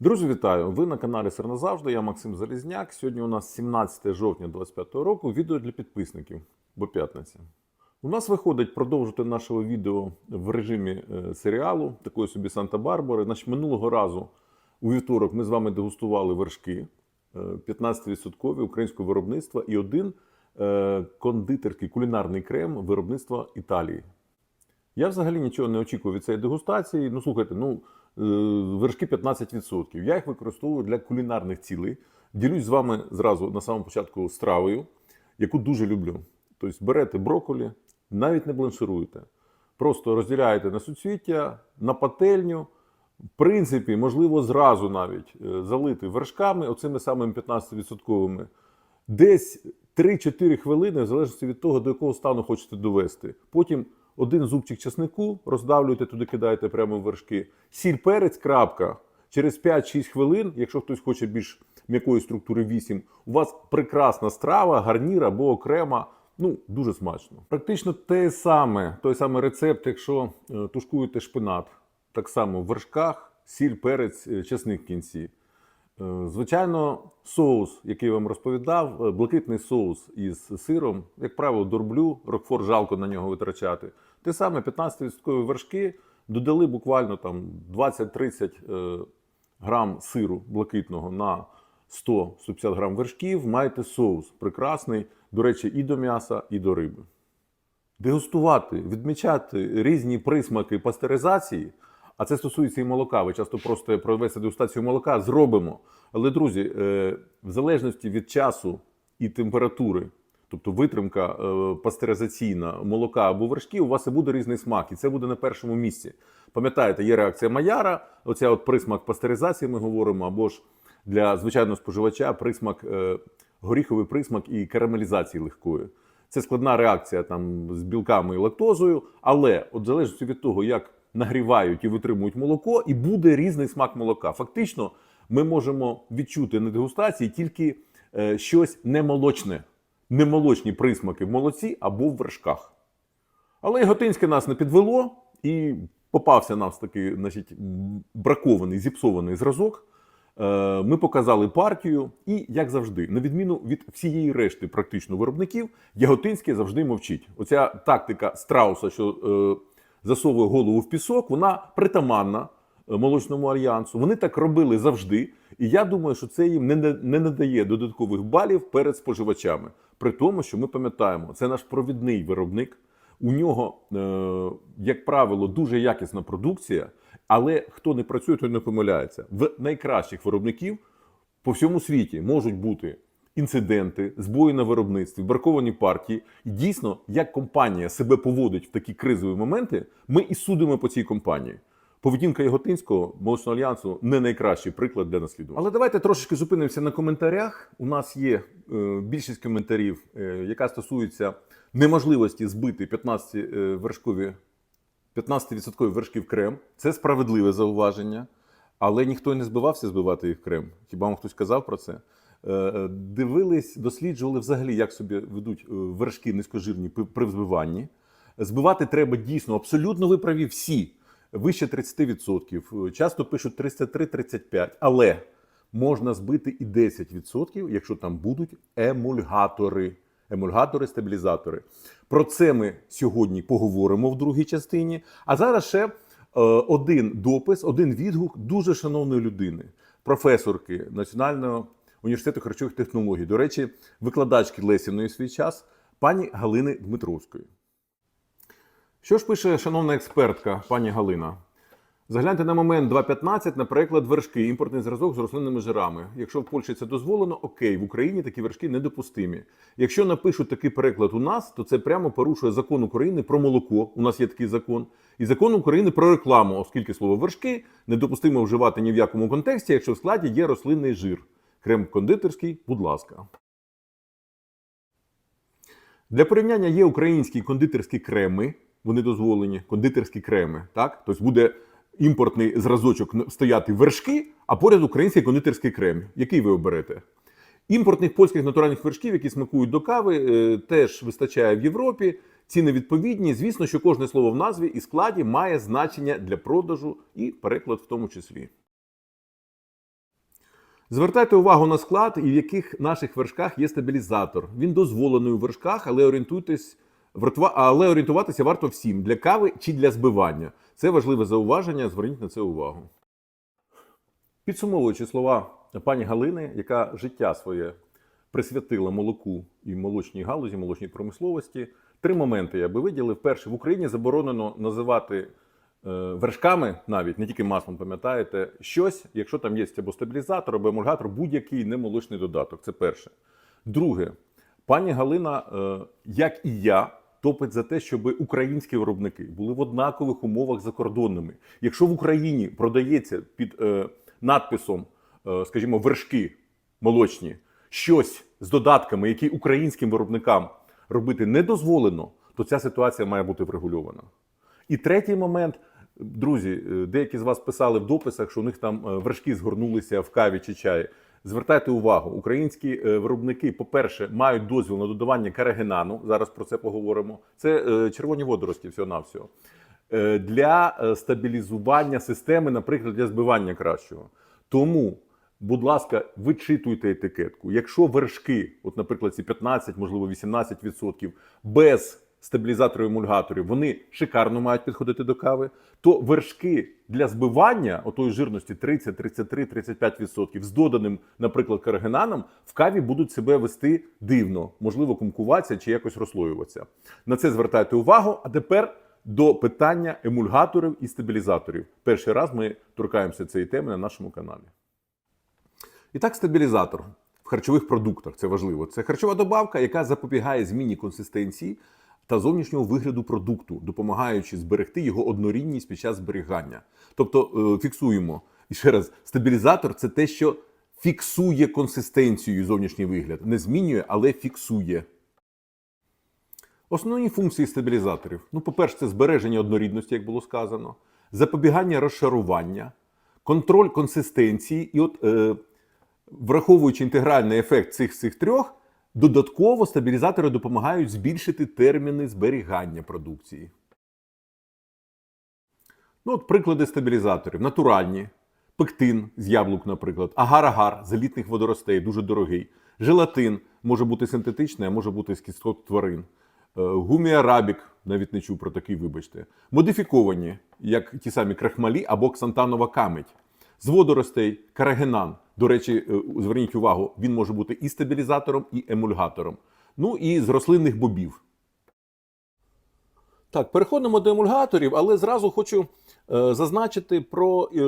Друзі, вітаю! Ви на каналі Сир назавжди. Я Максим Залізняк. Сьогодні у нас 17 жовтня 2025 року. Відео для підписників, бо п'ятниця. У нас виходить продовжити нашого відео в режимі е, серіалу, такої собі Санта-Барбари. Значить, минулого разу у вівторок ми з вами дегустували вершки е, 15% українського виробництва і один е, кондитерський кулінарний крем виробництва Італії. Я взагалі нічого не очікую від цієї дегустації. Ну, слухайте, ну е, вершки 15%. Я їх використовую для кулінарних цілей. Ділюсь з вами зразу на самому початку стравою, яку дуже люблю. Тобто берете брокколі, навіть не бланшируєте. Просто розділяєте на суцвіття, на пательню. В принципі, можливо, зразу навіть е, залити вершками, оцими самими 15%. Десь 3-4 хвилини, в залежності від того, до якого стану хочете довести. Потім один зубчик чеснику роздавлюєте, туди кидаєте прямо в вершки. Сіль перець, крапка. Через 5-6 хвилин, якщо хтось хоче більш м'якої структури 8, у вас прекрасна страва, гарнір або окрема. Ну, дуже смачно. Практично те саме, той самий рецепт, якщо е, тушкуєте шпинат, так само в вершках, сіль, перець, е, чесник в кінці. Е, Звичайно, соус, який вам розповідав, е, блакитний соус із сиром, як правило, дорблю, рокфор жалко на нього витрачати. Те саме 15% вершки додали буквально там 20-30 е, грам сиру блакитного на 100-150 грам вершків. Маєте соус прекрасний, до речі, і до м'яса, і до риби. Дегустувати, відмічати різні присмаки пастеризації, а це стосується і молока. Ви часто просто провести дегустацію молока зробимо. Але, друзі, е, в залежності від часу і температури, тобто витримка е, пастеризаційна молока або вершків, у вас і буде різний смак, і це буде на першому місці. Пам'ятаєте, є реакція Маяра, оця от присмак пастеризації, ми говоримо, або ж для звичайного споживача присмак, е, горіховий присмак і карамелізації легкої. Це складна реакція там з білками і лактозою, але от в залежності від того, як нагрівають і витримують молоко, і буде різний смак молока. Фактично, ми можемо відчути на дегустації тільки е, щось немолочне, немолочні присмаки в молоці або в вершках. Але Яготинське нас не підвело і попався нас такий, значить, бракований, зіпсований зразок. Е, Ми показали партію, і як завжди, на відміну від всієї решти практично виробників, Яготинське завжди мовчить. Оця тактика страуса, що е, засовує голову в пісок, вона притаманна е, молочному альянсу. Вони так робили завжди. І я думаю, що це їм не, не, надає додаткових балів перед споживачами. При тому, що ми пам'ятаємо, це наш провідний виробник. У нього, е, як правило, дуже якісна продукція, але хто не працює, той не помиляється. В найкращих виробників по всьому світі можуть бути інциденти, збої на виробництві, браковані партії. І дійсно, як компанія себе поводить в такі кризові моменти, ми і судимо по цій компанії. Поведінка Яготинського молочного альянсу не найкращий приклад для наслідування. Але давайте трошечки зупинимося на коментарях. У нас є е, більшість коментарів, е, яка стосується неможливості збити 15 е, вершкові 15% вершків крем. Це справедливе зауваження, але ніхто не збивався збивати їх крем. Хіба вам хтось казав про це? Е, е, Дивились, досліджували взагалі, як собі ведуть е, вершки низькожирні при- взбиванні. Збивати треба дійсно абсолютно ви праві всі вище 30%. Часто пишуть 33-35%, але можна збити і 10%, якщо там будуть емульгатори. Емульгатори, стабілізатори. Про це ми сьогодні поговоримо в другій частині. А зараз ще один допис, один відгук дуже шановної людини, професорки Національного університету харчових технологій. До речі, викладачки Лесіної свій час, пані Галини Дмитровської. Що ж пише шановна експертка, пані Галина? Загляньте на момент 2.15, наприклад, вершки, імпортний зразок з рослинними жирами. Якщо в Польщі це дозволено, окей, в Україні такі вершки недопустимі. Якщо напишуть такий переклад у нас, то це прямо порушує закон України про молоко. У нас є такий закон, і закон України про рекламу, оскільки слово вершки недопустимо вживати ні в якому контексті, якщо в складі є рослинний жир. Крем кондитерський, будь ласка. Для порівняння є українські кондитерські креми, вони дозволені, кондитерські креми. Так? Тобто буде імпортний зразочок стояти вершки, а поряд український кондитерський крем. Який ви оберете? Імпортних польських натуральних вершків, які смакують до кави, е, теж вистачає в Європі. Ціни відповідні. Звісно, що кожне слово в назві і складі має значення для продажу і переклад в тому числі. Звертайте увагу на склад і в яких наших вершках є стабілізатор. Він дозволений у вершках, але орієнтуйтесь але орієнтуватися варто всім для кави чи для збивання. Це важливе зауваження. Зверніть на це увагу. Підсумовуючи слова пані Галини, яка життя своє присвятила молоку і молочній галузі, молочній промисловості. Три моменти я би виділив. Перше, в Україні заборонено називати вершками, навіть не тільки маслом, пам'ятаєте, щось, якщо там є або стабілізатор, або емульгатор, будь-який немолочний додаток. Це перше. Друге, пані Галина, е, як і я, топить за те, щоб українські виробники були в однакових умовах закордонними. Якщо в Україні продається під е, надписом, е, скажімо, вершки молочні, щось з додатками, які українським виробникам робити не дозволено, то ця ситуація має бути врегульована. І третій момент. Друзі, е, деякі з вас писали в дописах, що у них там е, вершки згорнулися в каві чи чаї. Звертайте увагу, українські е, виробники, по-перше, мають дозвіл на додавання карагенану. Зараз про це поговоримо. Це червоні водорості, всього навсього Е, для стабілізування системи, наприклад, для збивання кращого. Тому, будь ласка, вичитуйте етикетку. Якщо вершки, от, наприклад, ці 15, можливо, 18% без стабілізаторів емульгаторів, вони шикарно мають підходити до кави, то вершки для збивання отої жирності 30, 33, 35% з доданим, наприклад, карагенаном в каві будуть себе вести дивно, можливо, кумкуватися чи якось розслоюватися. На це звертайте увагу. А тепер до питання емульгаторів і стабілізаторів. Перший раз ми торкаємося цієї теми на нашому каналі. І так, стабілізатор в харчових продуктах це важливо. Це харчова добавка, яка запобігає зміні консистенції та зовнішнього вигляду продукту, допомагаючи зберегти його однорідність під час зберігання. Тобто е, фіксуємо і ще раз, стабілізатор це те, що фіксує консистенцію зовнішній вигляд, не змінює, але фіксує. Основні функції стабілізаторів. Ну, по-перше, це збереження однорідності, як було сказано, запобігання розшарування, контроль консистенції. І от, е, враховуючи інтегральний ефект цих цих трьох, додатково стабілізатори допомагають збільшити терміни зберігання продукції. Ну, от приклади стабілізаторів: натуральні, пектин з яблук, наприклад, агар-агар з елітних водоростей, дуже дорогий. Желатин може бути синтетичний, а може бути з кісток тварин. Е, Гуміарабік, навіть не чув про такий, вибачте. Модифіковані, як ті самі крахмалі або ксантанова камедь. З водоростей карагенан. До речі, е, зверніть увагу, він може бути і стабілізатором, і емульгатором. Ну і з рослинних бобів. Так, переходимо до емульгаторів, але зразу хочу е, зазначити про е,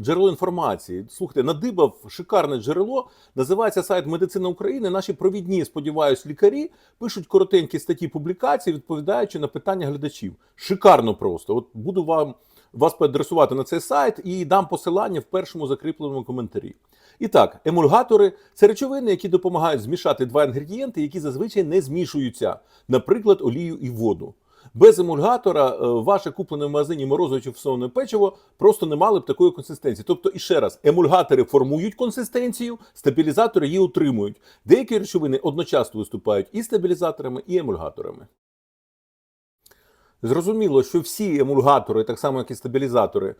джерело інформації. Слухайте, надибав шикарне джерело. Називається сайт Медицина України. Наші провідні, сподіваюсь, лікарі пишуть коротенькі статті публікації, відповідаючи на питання глядачів. Шикарно просто. От буду вам вас поадресувати на цей сайт і дам посилання в першому закріпленому коментарі. І так, емульгатори це речовини, які допомагають змішати два інгредієнти, які зазвичай не змішуються, наприклад, олію і воду. Без емульгатора е, ваше куплене в магазині морозове чи фасоване печиво просто не мали б такої консистенції. Тобто, і ще раз, емульгатори формують консистенцію, стабілізатори її утримують. Деякі речовини одночасно виступають і стабілізаторами, і емульгаторами. Зрозуміло, що всі емульгатори, так само як і стабілізатори, е,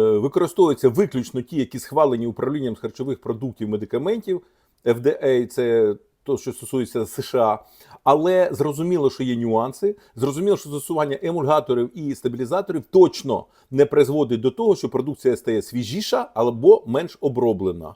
використовуються виключно ті, які схвалені управлінням з харчових продуктів медикаментів. FDA – це то, що стосується США. Але зрозуміло, що є нюанси. Зрозуміло, що застосування емульгаторів і стабілізаторів точно не призводить до того, що продукція стає свіжіша або менш оброблена.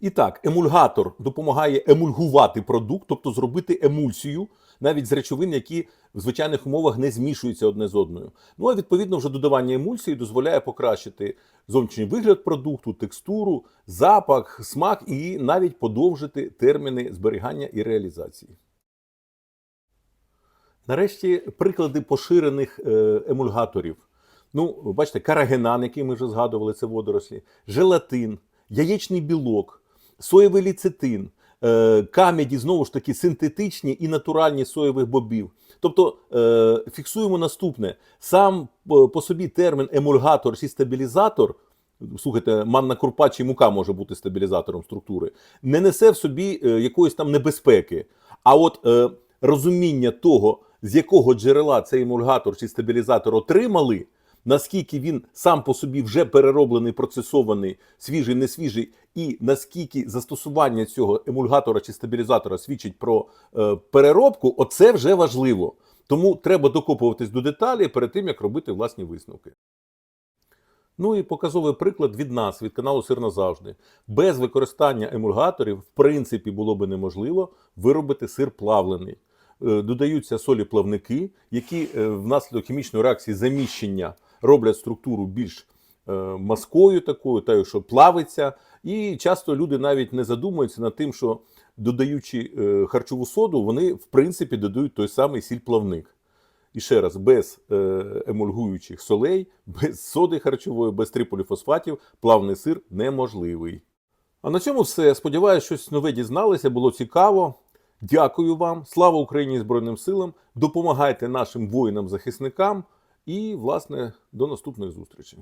І так, емульгатор допомагає емульгувати продукт, тобто зробити емульсію навіть з речовин, які в звичайних умовах не змішуються одне з одною. Ну а відповідно, вже додавання емульсії дозволяє покращити зовнішній вигляд продукту, текстуру, запах, смак і навіть подовжити терміни зберігання і реалізації. Нарешті приклади поширених е, емульгаторів. Ну, бачите, карагенан, який ми вже згадували, це водорослі, желатин, яєчний білок, соєвий ліцитин, е, камеді, знову ж таки, синтетичні і натуральні соєвих бобів. Тобто е, фіксуємо наступне: сам по по собі термін емульгатор чи стабілізатор. Слухайте, манна крупа чи мука може бути стабілізатором структури, не несе в собі е, якоїсь там небезпеки. А от е, розуміння того, з якого джерела цей емульгатор чи стабілізатор отримали, наскільки він сам по собі вже перероблений, процесований, свіжий, не свіжий, і наскільки застосування цього емульгатора чи стабілізатора свідчить про е, переробку, оце вже важливо. Тому треба докопуватись до деталі перед тим, як робити власні висновки. Ну і показовий приклад від нас, від каналу Сир назавжди. Без використання емульгаторів, в принципі, було би неможливо виробити сир плавлений. Е, Додаються солі плавники, які е, внаслідок хімічної реакції заміщення роблять структуру більш е, маскою такою, тою, що плавиться. І часто люди навіть не задумуються над тим, що додаючи е, харчову соду, вони в принципі додають той самий сіль-плавник. І ще раз, без е, емульгуючих солей, без соди харчової, без триполіфосфатів плавний сир неможливий. А на цьому все. Сподіваюсь, щось нове дізналися, було цікаво. Дякую вам. Слава Україні Збройним силам. Допомагайте нашим воїнам-захисникам. І, власне, до наступної зустрічі.